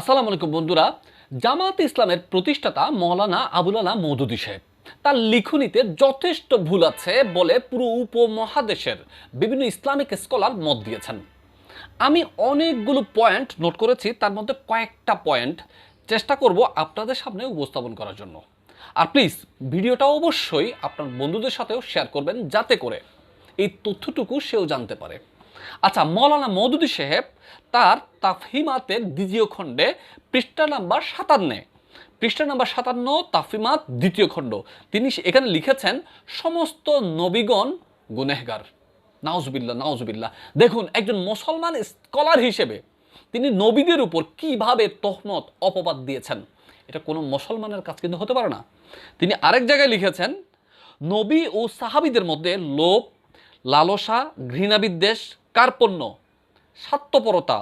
আসসালামু আলাইকুম বন্ধুরা। জামাত ইসলামের প্রতিষ্ঠাতা মৌলানা আবুল আলা মৌদুদি সাহেব, তার লিখনিতে যথেষ্ট ভুল আছে বলে পুরো উপমহাদেশের বিভিন্ন ইসলামিক স্কলার মত দিয়েছেন। আমি অনেকগুলো পয়েন্ট নোট করেছি, তার মধ্যে কয়েকটা পয়েন্ট চেষ্টা করব আপনাদের সামনে উপস্থাপন করার জন্য। আর প্লিজ, ভিডিওটা অবশ্যই আপনার বন্ধুদের সাথেও শেয়ার করবেন, যাতে করে এই তথ্যটুকু সেও জানতে পারে। আচ্ছা মৌলানা মৌদুদি সাহেব তার তাফহিমাতের দ্বিতীয় খণ্ডে পৃষ্ঠা নাম্বার সাতান্নে পৃষ্ঠা নাম্বার সাতান্ন, তাফহিমাত দ্বিতীয় খণ্ড। তিনি এখানে লিখেছেন, সমস্ত নবীগণ গুনেহগার। নাউজবিল্লা নাউজবিল্লা দেখুন, একজন মুসলমান স্কলার হিসেবে তিনি নবীদের উপর কীভাবে তহমত, অপবাদ দিয়েছেন, এটা কোনো মুসলমানের কাজ কিন্তু হতে পারে না। তিনি আরেক জায়গায় লিখেছেন, নবী ও সাহাবিদের মধ্যে লোভ, লালসা, ঘৃণাবিদ্বেষ কার্পণ্য, স্বার্থপরতা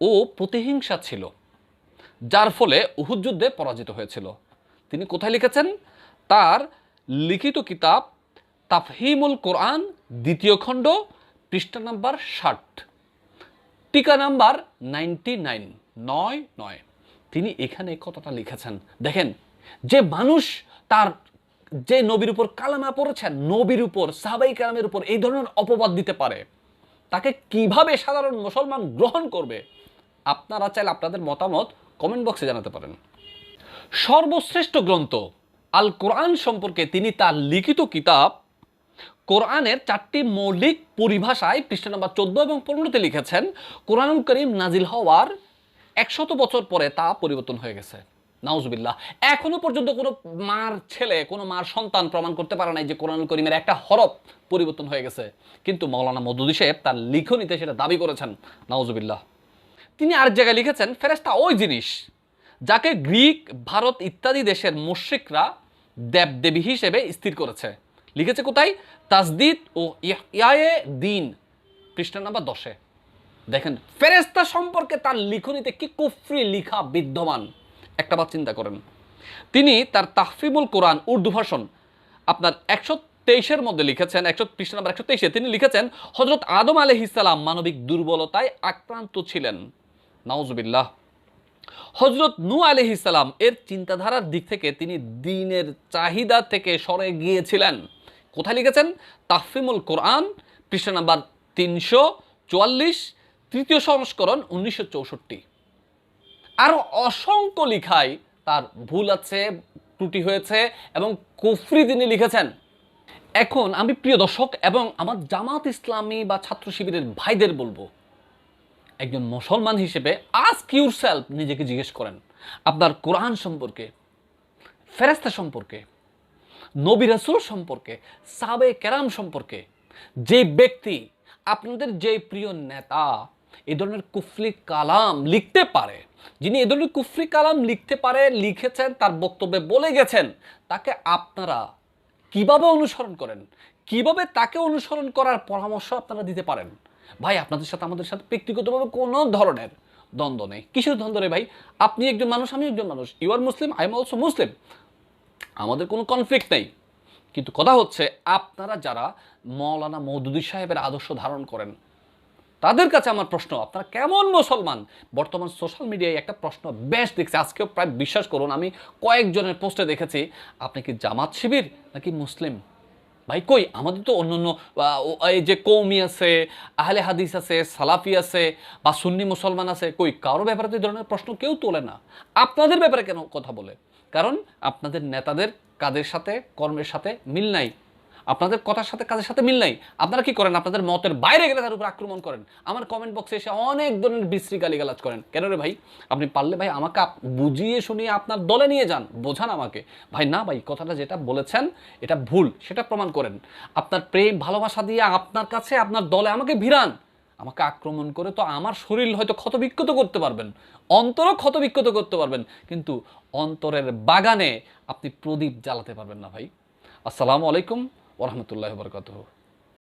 ও প্রতিহিংসা ছিল, যার ফলে উহুদ যুদ্ধে পরাজিত হয়েছিল। তিনি কোথায় লিখেছেন? তার লিখিত কিতাব তাফহিমুল কোরআন, দ্বিতীয় খণ্ড, পৃষ্ঠা নাম্বার ষাট, টিকা নাম্বার নাইনটি নাইন, নয় নয়। তিনি এখানে কথাটা লিখেছেন। দেখেন, যে মানুষ তার যে নবীর উপর কালামা পড়েছেন নবীর উপর, সাহাবাই কালামের উপর এই ধরনের অপবাদ দিতে পারে তাকে কীভাবে সাধারণ মুসলমান গ্রহণ করবে? আপনারা চাইলে আপনাদের মতামত কমেন্ট বক্সে জানাতে পারেন। সর্বশ্রেষ্ঠ গ্রন্থ আল কোরআন সম্পর্কে তিনি তার লিখিত কিতাব কোরআনের চারটি মৌলিক পরিভাষায় পৃষ্ঠা নম্বর চোদ্দ এবং পনেরোতে লিখেছেন, কোরআনুল করিম নাজিল হওয়ার একশত বছর পরে তা পরিবর্তন হয়ে গেছে। নাউজবিল্লাহ। এখনও পর্যন্ত কোনো মার ছেলে, কোনো মার সন্তান প্রমাণ করতে পারে নাই যে কোরআনুল করিমের একটা হরফ পরিবর্তন হয়ে গেছে। কিন্তু মৌলানা মদুদি সাহেব তার লিখনিতে সেটা দাবি করেছেন, নাউজবিল্লাহ। তিনি আরেক জায়গায় লিখেছেন ফেরেস্তা ওই জিনিস যাকে গ্রিক, ভারত ইত্যাদি দেশের মুশ্রিকরা দেবদেবী হিসেবে স্থির করেছে। লিখেছে কোথায়? তাসদিদ ও ইয়ায়ে দিন পৃষ্ঠা নাম্বার দশে। দেখেন ফেরেস্তা সম্পর্কে তার লিখনিতে কি কুফরি লিখা বিদ্যমান? একটা বার চিন্তা করেন। তিনি তার তাহফিমুল কোরআন উর্দু ভাষণ আপনার একশো তেইশের মধ্যে লিখেছেন, একশো পৃষ্ঠা নাম্বার একশো তেইশে তিনি লিখেছেন হজরত আদম আলহিসাল্লাম মানবিক দুর্বলতায় আক্রান্ত ছিলেন। নাউজবিল্লাহ। হজরত নু আলহ ইসালাম এর চিন্তাধারার দিক থেকে তিনি দিনের চাহিদা থেকে সরে গিয়েছিলেন। কোথায় লিখেছেন? তাফিমুল কোরআন পৃষ্ঠা নাম্বার তিনশো চুয়াল্লিশ, তৃতীয় সংস্করণ উনিশশো চৌষট্টি। আরও অসংখ্য লিখায় তার ভুল আছে, ত্রুটি হয়েছে এবং কুফরি তিনি লিখেছেন। এখন আমি প্রিয় দর্শক এবং আমার জামাত ইসলামী বা ছাত্র শিবিরের ভাইদের বলব, একজন মুসলমান হিসেবে আস্ক ইউর সেলফ নিজেকে জিজ্ঞেস করেন, আপনার কোরআন সম্পর্কে ফেরেস্তা সম্পর্কে, নবী রাসূল সম্পর্কে সাবে কেরাম সম্পর্কে যে ব্যক্তি আপনাদের যে প্রিয় নেতা, এ ধরনের কুফরি কালাম লিখতে পারে যিনি এ ধরনের কুফরি কালাম লিখতে পারে, লিখেছেন, তার বক্তব্যে বলে গেছেন, তাকে আপনারা কীভাবে অনুসরণ করেন? কীভাবে তাকে অনুসরণ করার পরামর্শ আপনারা দিতে পারেন? ভাই, আপনাদের সাথে আমাদের সাথে ব্যক্তিগতভাবে কোনো ধরনের দ্বন্দ্ব নেই। কিসের দ্বন্দ্ব রে ভাই? আপনি একজন মানুষ, আমি একজন মানুষ। You are Muslim I am also Muslim আমাদের কোনো কনফ্লিক্ট নেই। কিন্তু কথা হচ্ছে, আপনারা যারা মৌলানা মৌদুদি সাহেবের আদর্শ ধারণ করেন তাদের কাছে আমার প্রশ্ন, আপনারা কেমন মুসলমান? বর্তমান সোশ্যাল মিডিয়ায় একটা প্রশ্ন বেশ দেখছি, আজকেও প্রায় বিশ্বাস করুন, আমি কয়েকজনের পোস্টে দেখেছি, আপনি কি জামাত শিবির নাকি মুসলিম? ভাই কই, আমাদের তো অন্য অন্য এই যে কৌমি আছে, আহলে হাদিস আছে, সালাফি আছে, বা সুন্নি মুসলমান আছে, কই, কারও ব্যাপারে তো এই ধরনের প্রশ্ন কেউ তোলে না। আপনাদের ব্যাপারে কেন কথা বলে? কারণ আপনাদের নেতাদের কাদের সাথে, কর্মের সাথে মিল নাই। আপনাদের কথার সাথে কাজের সাথে মিল নাই। আপনারা কি করেন? আপনাদের মতের বাইরে গেলে তার উপর আক্রমণ করেন। আমার কমেন্ট বক্সে এসে অনেক ধরনের বিশ্রী গালিগালাজ করেন। কেন রে ভাই? আপনি পারলে ভাই আমাকে বুঝিয়ে শুনিয়ে আপনার দলে নিয়ে যান। বোঝান আমাকে। ভাই না ভাই, কথাটা যেটা বলেছেন, এটা ভুল। সেটা প্রমাণ করেন। আপনার প্রেম, ভালোবাসা দিয়ে আপনার কাছে আপনার দলে আমাকে ভিড়ান। আমাকে আক্রমণ করে তো আমার শরীর হয়তো ক্ষতবিক্ষত করতে পারবেন। অন্তরও ক্ষতবিক্ষত করতে পারবেন। কিন্তু অন্তরের বাগানে আপনি প্রদীপ জ্বালাতে পারবেন না ভাই। আসসালামু আলাইকুম। ওরহমতুল্লাহ বরকাতহ।